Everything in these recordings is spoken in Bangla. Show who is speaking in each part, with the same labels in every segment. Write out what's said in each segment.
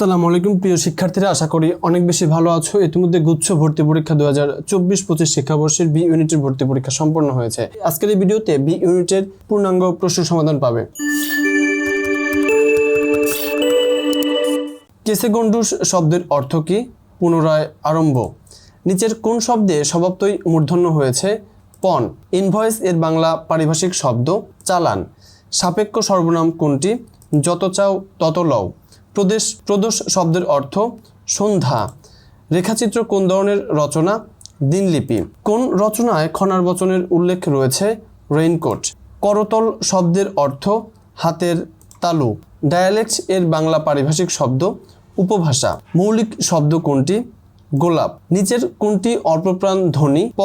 Speaker 1: আসসালামু আলাইকুম প্রিয় শিক্ষার্থীরা আশা করি অনেক বেশি ভালো আছো ইতিমধ্যে গুচ্ছ ভর্তি পরীক্ষা দু হাজার চব্বিশ পঁচিশ শিক্ষাবর্ষের বি ইউনিটের ভর্তি পরীক্ষা সম্পন্ন হয়েছে আজকের এই ভিডিওতে বি ইউনিটের পূর্ণাঙ্গ প্রশ্ন সমাধান পাবে গন্ডুস শব্দের অর্থ কি পুনরায় আরম্ভ নিচের কোন শব্দে স্বভাবতই মূর্ধন্য হয়েছে পন ইনভয়েস এর বাংলা পারিভাষিক শব্দ চালান সাপেক্ষ সর্বনাম কোনটি যত চাও তত লও প্রদেশ প্রদোষ শব্দের অর্থ সন্ধ্যা রেখাচিত্র কোন ধরনের রচনা দিনলিপি কোন রচনায় খনার বচনের উল্লেখ রয়েছে রেইনকোট করতল শব্দের অর্থ হাতের তালু ডায়ালেক্স এর বাংলা পারিভাষিক শব্দ উপভাষা মৌলিক শব্দ কোনটি গোলাপ নিচের কোনটি অল্পপ্রাণ ধ্বনি প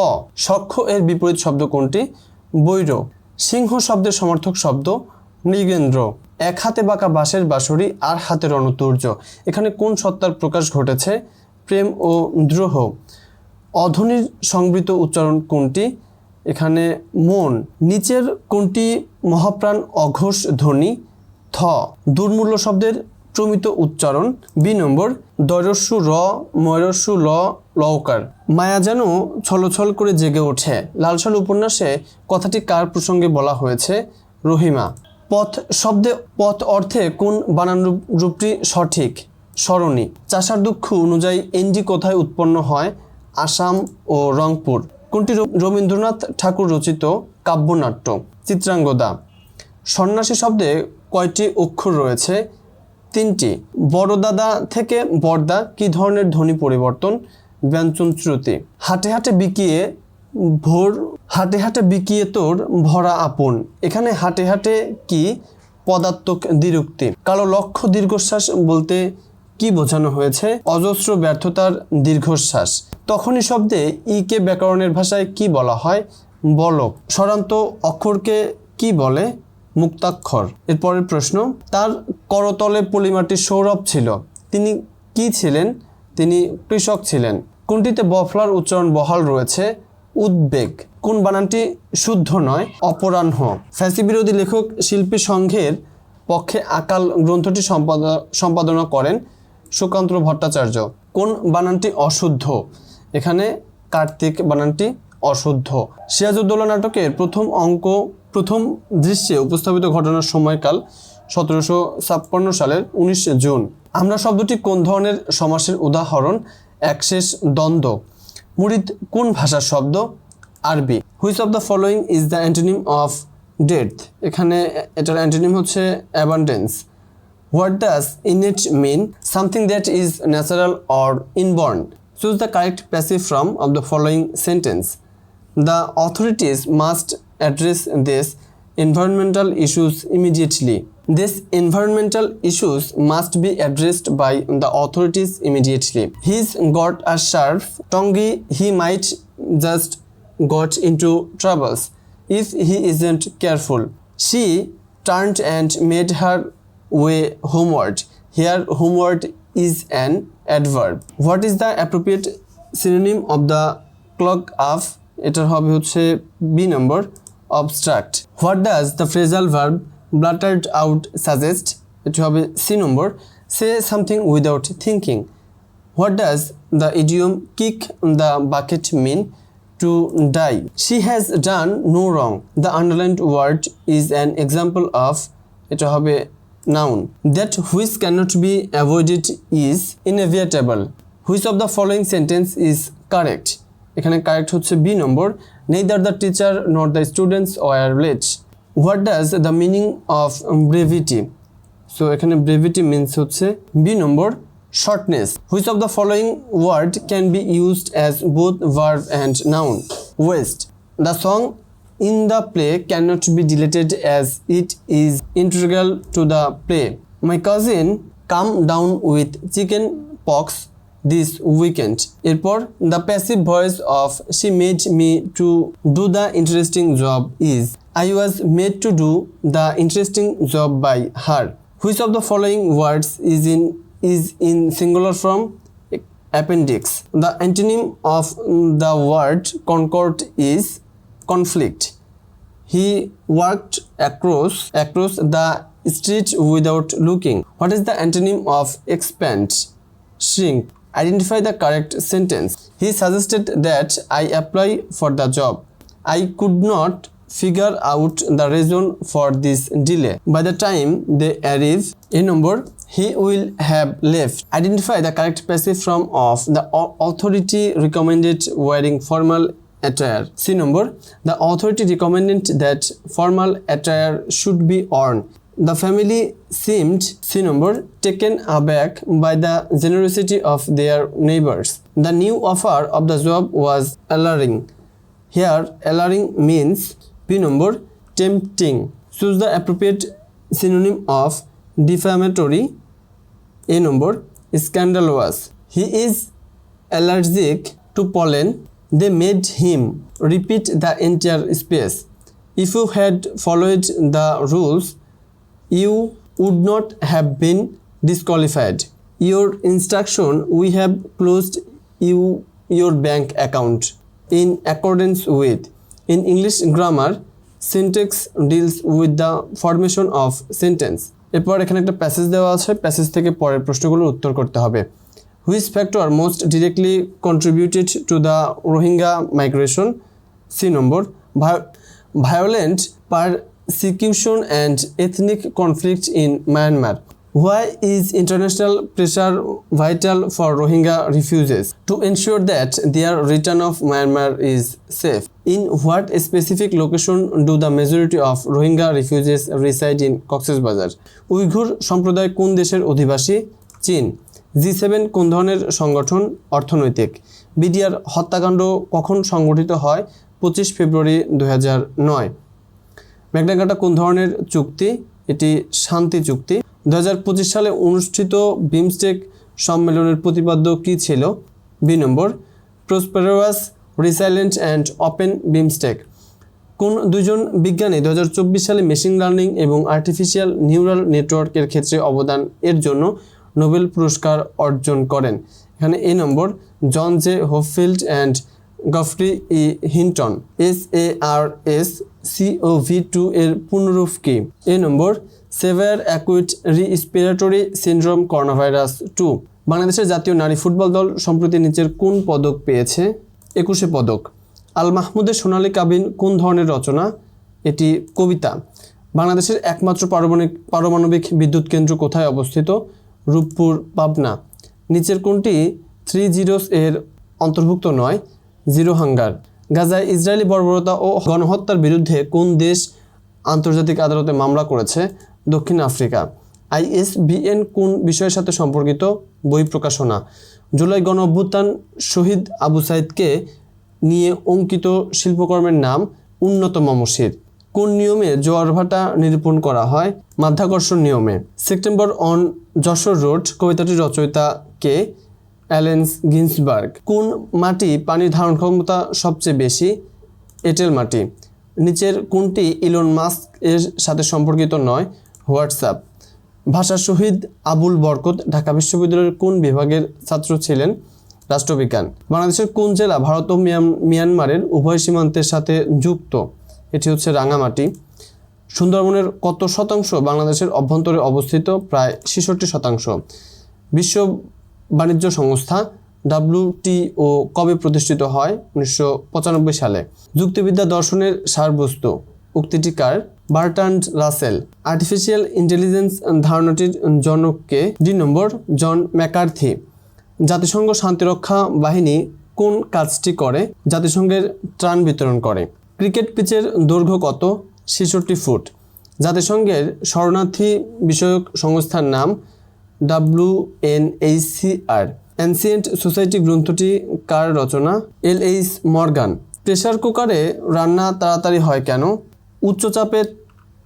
Speaker 1: সক্ষ এর বিপরীত শব্দ কোনটি বৈর সিংহ শব্দের সমর্থক শব্দ মৃগেন্দ্র এক হাতে বাঁকা বাঁশের বাঁশরি আর হাতের অনুতূর্য এখানে কোন সত্তার প্রকাশ ঘটেছে প্রেম ও দ্রোহ অধ্বনির সংবৃত উচ্চারণ কোনটি এখানে মন নিচের কোনটি মহাপ্রাণ অঘোষ ধ্বনি থ দুর্মূল্য শব্দের প্রমিত উচ্চারণ বি নম্বর দয়রস্যু র ময়রস্যু ল লওকার মায়া যেন ছলছল করে জেগে ওঠে লালসাল উপন্যাসে কথাটি কার প্রসঙ্গে বলা হয়েছে রহিমা পথ শব্দে পথ অর্থে কোন বানান রূপটি সঠিক সরণী চাষার দুঃখ অনুযায়ী এনজি কোথায় উৎপন্ন হয় আসাম ও রংপুর কোনটি রবীন্দ্রনাথ ঠাকুর রচিত কাব্যনাট্য চিত্রাঙ্গদা সন্ন্যাসী শব্দে কয়টি অক্ষর রয়েছে তিনটি বড়দাদা থেকে বর্দা কি ধরনের ধ্বনি পরিবর্তন ব্যঞ্চন শ্রুতি হাটে হাটে বিকিয়ে ভোর হাটে হাটে বিকিয়ে তোর ভরা আপন এখানে হাটে হাটে কি পদাত্মক দ্বিরুক্তি কালো লক্ষ্য দীর্ঘশ্বাস বলতে কি বোঝানো হয়েছে অজস্র ব্যর্থতার দীর্ঘশ্বাস তখনই শব্দে ইকে ব্যাকরণের ভাষায় কি বলা হয় বলক সরান্ত অক্ষরকে কি বলে মুক্তাক্ষর এরপরের প্রশ্ন তার করতলে পলিমাটির সৌরভ ছিল তিনি কি ছিলেন তিনি কৃষক ছিলেন কোনটিতে বফলার উচ্চারণ বহাল রয়েছে উদ্বেগ কোন বানানটি শুদ্ধ নয় অপরাহ্ন বিরোধী লেখক শিল্পী সংঘের পক্ষে আকাল গ্রন্থটি সম্পাদনা করেন সুকান্ত ভট্টাচার্য কোন বানানটি অশুদ্ধ এখানে কার্তিক বানানটি অশুদ্ধ সিরাজউদ্দৌলা নাটকের প্রথম অঙ্ক প্রথম দৃশ্যে উপস্থাপিত ঘটনার সময়কাল সতেরোশো ছাপ্পান্ন সালের উনিশে জুন আমরা শব্দটি কোন ধরনের সমাসের উদাহরণ একশেষ দ্বন্দ্ব মুরিদ কোন ভাষার শব্দ আরবি which of the following is the antonym of death এখানে এটার অ্যান্টোনিম হচ্ছে abundance what does in it mean something that is natural or inborn choose the correct passive from of the following sentence the authorities must address this environmental issues immediately These environmental issues must be addressed by the authorities immediately. He's got a sharp tongue. He might just got into troubles if he isn't careful. She turned and made her way homeward. Here, homeward is an adverb. What is the appropriate synonym of the clog up এটার হবে হচ্ছে B number obstruct what does the phrasal verb blurted out suggest এটি হবে C number say something without thinking what does the idiom kick the bucket mean to die she has done no wrong the underlined word is an example of এটা হবে noun that which cannot be avoided is inevitable which of the following sentence is correct এখানে কারেক্ট হচ্ছে B number neither the teacher not the students were late what does the meaning of brevity so এখানে ব্রেভিটি মিনস হচ্ছে B number shortness which of the following word can be used as both verb and noun waste the song in the play can not be deleted as it is integral to the play my cousin come down with chicken pox this weekend. Erpor, the passive voice of she made me to do the interesting job is I was made to do the interesting job by her. Which of the following words is in singular form? Appendix. The antonym of the word concord is conflict. He walked across the street without looking. What is the antonym of expand? Shrink. Identify the correct sentence. He suggested that I apply for the job. I could not figure out the reason for this delay. By the time they arrive, a number he will have left. Identify the correct passive form of the authority recommended wearing formal attire. C number the authority recommended that formal attire should be worn. The family seemed, C number, taken aback by the generosity of their neighbors. The new offer of the job was alluring. Here, alluring means P number, tempting. Choose the appropriate synonym of defamatory. A number, scandalous. He is allergic to pollen. They made him repeat the entire speech. If you had followed the rules, you would not have been disqualified your instruction we have closed you your bank account in accordance with in English grammar syntax deals with the formation of sentence এরপর এখানে একটা প্যাসেজ দেওয়া আছে প্যাসেজ থেকে পরের প্রশ্নগুলোর উত্তর করতে হবে which factor most directly contributed to the Rohingya migration C number violent persecution and ethnic conflict in Myanmar Why is international pressure vital for Rohingya refugees? To ensure that their return of Myanmar is safe. In what specific location do the majority of Rohingya refugees reside in Cox's Bazar? Uyghur সম্প্রদায় কোন দেশের অধিবাসী? চীন। জি সেভেন কোন ধরনের সংগঠন অর্থনৈতিক? বিডিআর হত্যাকাণ্ড কখন সংগঠিত হয়? পঁচিশ ফেব্রুয়ারি দু নয় ম্যাগনাঘাটা কোন ধরনের চুক্তি এটি শান্তি চুক্তি দু সালে অনুষ্ঠিত বিমস্টেক সম্মেলনের প্রতিপাদ্য কি ছিল B number prosperous resilient and open BIMSTEC কোন দুজন বিজ্ঞানী দু সালে মেশিন লার্নিং এবং আর্টিফিশিয়াল নিউরাল নেটওয়ার্কের ক্ষেত্রে অবদান এর জন্য নোবেল পুরস্কার অর্জন করেন এখানে A number John J Hopfield and Geoffrey E Hinton S A R S C O V two এর পুনরূপ কি A number severe acute respiratory syndrome coronavirus two বাংলাদেশের জাতীয় নারী ফুটবল দল সম্প্রতি নিচের কোন পদক পেয়েছে একুশে পদক আল মাহমুদের সোনালী কাবিন কোন ধরনের রচনা এটি কবিতা বাংলাদেশের একমাত্র পারমাণবিক পারমাণবিক বিদ্যুৎ কেন্দ্র কোথায় অবস্থিত রূপপুর পাবনা নিচের কোনটি থ্রি জিরোস এর অন্তর্ভুক্ত নয় জিরো হাঙ্গার গাজায় ইসরায়েলি বর্বরতা ও গণহত্যার বিরুদ্ধে কোন দেশ আন্তর্জাতিক আদালতে মামলা করেছে দক্ষিণ আফ্রিকা আইএসবিএন কোন বিষয়ের সাথে সম্পর্কিত বই প্রকাশনা জুলাই গণ অভ্যুত্থান শহীদ আবু সাইদকে নিয়ে অঙ্কিত শিল্পকর্মের নাম উন্নত মসজিদ কোন নিয়মে জোয়ার ভাটা নিরূপণ করা হয় মাধ্যাকর্ষণ নিয়মে সেপ্টেম্বর অন যশোর রোড কবিতাটির রচয়িতা কে অ্যালেন্স গিন্সবার্গ কোন মাটি পানির ধারণ ক্ষমতা সবচেয়ে বেশি এটেল মাটি নিচের কোনটি ইলন মাস্ক এর সাথে সম্পর্কিত নয় হোয়াটসঅ্যাপ ভাষা শহীদ আবুল বরকত ঢাকা বিশ্ববিদ্যালয়ের কোন বিভাগের ছাত্র ছিলেন রাষ্ট্রবিজ্ঞান বাংলাদেশের কোন জেলা ভারত ও মিয়ানমারের উভয় সীমান্তের সাথে যুক্ত এটি হচ্ছে রাঙামাটি সুন্দরবনের কত শতাংশ বাংলাদেশের অভ্যন্তরে অবস্থিত প্রায় ছেষট্টি শতাংশ বিশ্ব বাণিজ্য সংস্থা ডাব্লিউটিও কবে প্রতিষ্ঠিত হয় উনিশশো সালে যুক্তিবিদ্যা দর্শনের সারবস্তু উক্তিটিকার বার্টান্ড রাসেল আর্টিফিশিয়াল ইন্টেলিজেন্স ধারণাটির জনককে দুই নম্বর জন ম্যাকার্থি জাতিসংঘ শান্তিরক্ষা বাহিনী কোন কাজটি করে জাতিসংঘের ত্রাণ বিতরণ করে ক্রিকেট পিচের দৈর্ঘ্য কত ছেষট্টি ফুট জাতিসংঘের শরণার্থী বিষয়ক সংস্থার নাম এন এইচসিআর অ্যান্সিয়েন্ট সোসাইটি গ্রন্থটি কার রচনা এল এইচ মর্গান প্রেসার কুকারে রান্না তাড়াতাড়ি হয় কেন উচ্চচাপের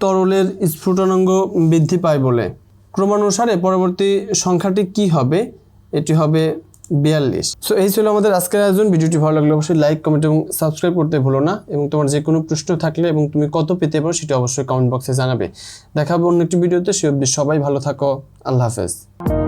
Speaker 1: তরলের স্ফুটনাঙ্গ বৃদ্ধি পায় বলে ক্রমানুসারে পরবর্তী সংখ্যাটি কি হবে এটি হবে বিয়াল্লিশ সো এই ছিল আমাদের আজকের আয়োজন ভিডিওটি ভালো লাগলে অবশ্যই লাইক কমেন্ট এবং সাবস্ক্রাইব করতে ভুলো না এবং তোমার যে কোনো প্রশ্ন থাকলে এবং তুমি কত পেতে পারো সেটা অবশ্যই কমেন্ট বক্সে জানাবে দেখাবো অন্য একটি ভিডিওতে সে অব্দি সবাই ভালো থাকো আল্লাহ হাফেজ